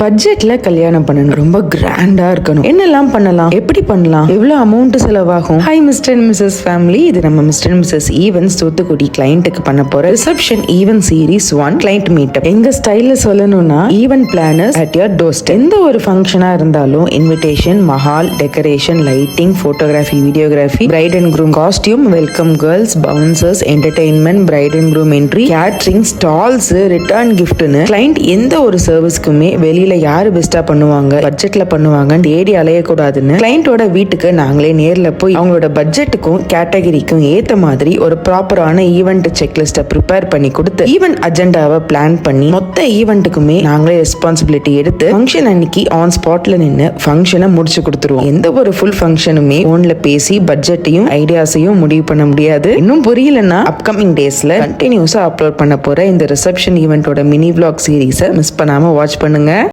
பட்ஜெட்ல கல்யாணம் பண்ணணும். ரொம்ப கிராண்டா இருக்கணும். என்னெல்லாம் பண்ணலாம்? எப்படி பண்ணலாம்? எவ்வளவு அமௌண்ட் செலவாகும்? Hi mister and missus family இது நம்ம mister and missus events Thoothukudi கிளைண்ட்டுக்கு பண்ண போற reception event series one client meetup எங்க ஸ்டைல சொல்லணும்னா event planners at your toast எந்த ஒரு ஃபங்க்ஷனா இருந்தாலும் invitation Mahal decoration lighting photography videography bride and groom costume welcome girls bouncers entertainment bride and groom entry catering stalls return கிஃப்ட்னு client எந்த ஒரு சர்வீஸ்க்குமே வெளியில யாரு பெஸ்டா பண்ணுவாங்க? பட்ஜெட்ல பண்ணுவாங்க தேடி அலையக்கூடாதுன்னு கிளைண்டோட வீட்டுக்கு நாங்களே நேர்ல போய் அவங்களோட பட்ஜெட்டுக்கும் கேட்டகரிக்கும் ஏத்த மாதிரி ஒரு ப்ராப்பரான ஈவெண்ட் செக்லிஸ்ட்டை ப்ரிப்பேர் பண்ணி கொடுத்து ஈவெண்ட் அஜெண்டாவை பிளான் பண்ணி மொத்த ஈவெண்ட்டுக்குமே நாங்களே ரெஸ்பான்சிபிலிட்டி எடுத்து ஃபங்க்ஷன் அன்னைக்கு ஆன் ஸ்பாட்ல நின்று ஃபங்க்ஷனை முடிச்சு கொடுத்துருவோம். எந்த ஒரு ஃபுல் ஃபங்க்ஷனுமே போன்ல பேசி பட்ஜெட்டையும் ஐடியாஸையும் முடிவு பண்ண முடியாது. இன்னும் புரியலன்னா அப்கமிங் டேஸ்ல கண்டினியூஸா அப்லோட் பண்ண போற இந்த ரிசப்ஷன் ஈவெண்ட்டோட மினி vlog சீரீஸை மிஸ் பண்ணாம வாட்ச் பண்ணுங்க.